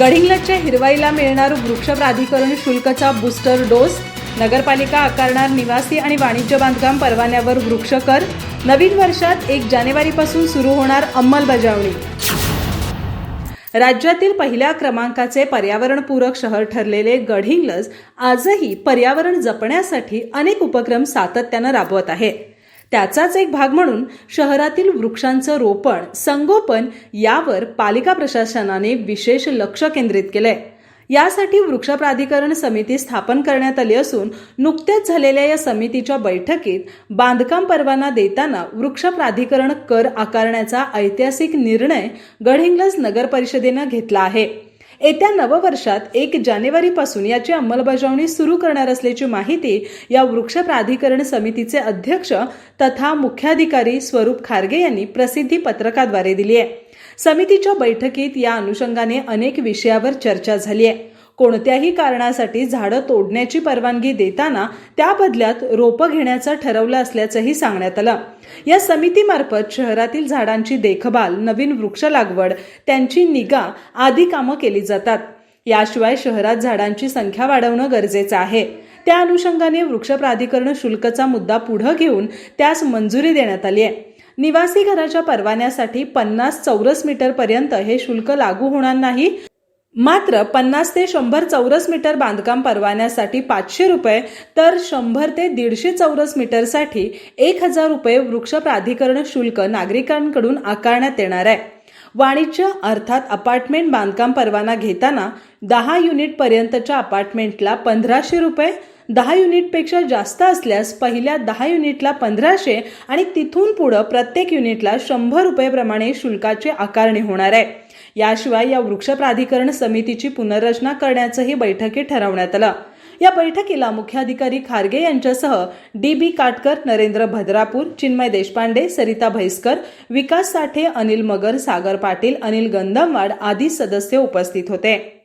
गडिंग्लजच्या हिरवाईला मिळणार वृक्ष प्राधिकरण शुल्कचा बूस्टर डोस नगरपालिका आकारणार निवासी आणि वाणिज्य बांधकाम परवान्यावर वृक्ष कर. नवीन वर्षात एक जानेवारीपासून सुरू होणार अंमलबजावणी. राज्यातील पहिल्या क्रमांकाचे पर्यावरणपूरक शहर ठरलेले गडहिंग्लज आजही पर्यावरण जपण्यासाठी अनेक उपक्रम सातत्यानं राबवत आहे त्याचाच एक भाग म्हणून शहरातील वृक्षांचं रोपण संगोपन यावर पालिका प्रशासनाने विशेष लक्ष केंद्रित केलंय. यासाठी वृक्ष प्राधिकरण समिती स्थापन करण्यात आली असून नुकत्याच झालेल्या या समितीच्या बैठकीत बांधकाम परवाना देताना वृक्ष प्राधिकरण कर आकारण्याचा ऐतिहासिक निर्णय गडहिंग्लज नगर परिषदेनं घेतला आहे. येत्या नववर्षात एक जानेवारीपासून याची अंमलबजावणी सुरू करणार असल्याची माहिती या वृक्ष प्राधिकरण समितीचे अध्यक्ष तथा मुख्याधिकारी स्वरूप खारगे यांनी प्रसिद्धी पत्रकाद्वारे दिली आहे. समितीच्या बैठकीत या अनुषंगाने अनेक विषयावर चर्चा झाली आहे. कोणत्याही कारणासाठी झाडं तोडण्याची परवानगी देताना त्या बदल्यात रोपं घेण्याचं ठरवलं असल्याचंही सांगण्यात आलं. या समितीमार्फत शहरातील झाडांची देखभाल नवीन वृक्ष लागवड त्यांची निगा आदी कामं केली जातात. याशिवाय शहरात झाडांची संख्या वाढवणं गरजेचं आहे. त्या अनुषंगाने वृक्ष प्राधिकरण शुल्कचा मुद्दा पुढे घेऊन त्यास मंजुरी देण्यात आली आहे. निवासी घराच्या परवान्यासाठी पन्नास चौरस मीटर पर्यंत हे शुल्क लागू होणार नाही. मात्र पन्नास ते शंभर चौरस मीटर बांधकाम परवान्यासाठी पाचशे रुपये तर शंभर ते दीडशे चौरस मीटरसाठी एक हजार रुपये वृक्ष प्राधिकरण शुल्क नागरिकांकडून आकारण्यात येणार आहे. वाणिज्य अर्थात अपार्टमेंट बांधकाम परवाना घेताना दहा युनिट पर्यंतच्या अपार्टमेंटला पंधराशे रुपये दहा युनिटपेक्षा जास्त असल्यास पहिल्या दहा युनिटला पंधराशे आणि तिथून पुढं प्रत्येक युनिटला शंभर रुपयेप्रमाणे शुल्काची आकारणी होणार आहे. याशिवाय या वृक्ष प्राधिकरण समितीची पुनर्रचना करण्याचंही बैठकीत ठरवण्यात आलं. या बैठकीला मुख्याधिकारी खारगे यांच्यासह डी बी काटकर नरेंद्र भद्रापूर चिन्मय देशपांडे सरिता भैसकर विकास साठे अनिल मगर सागर पाटील अनिल गंधमवाड आदी सदस्य उपस्थित होते.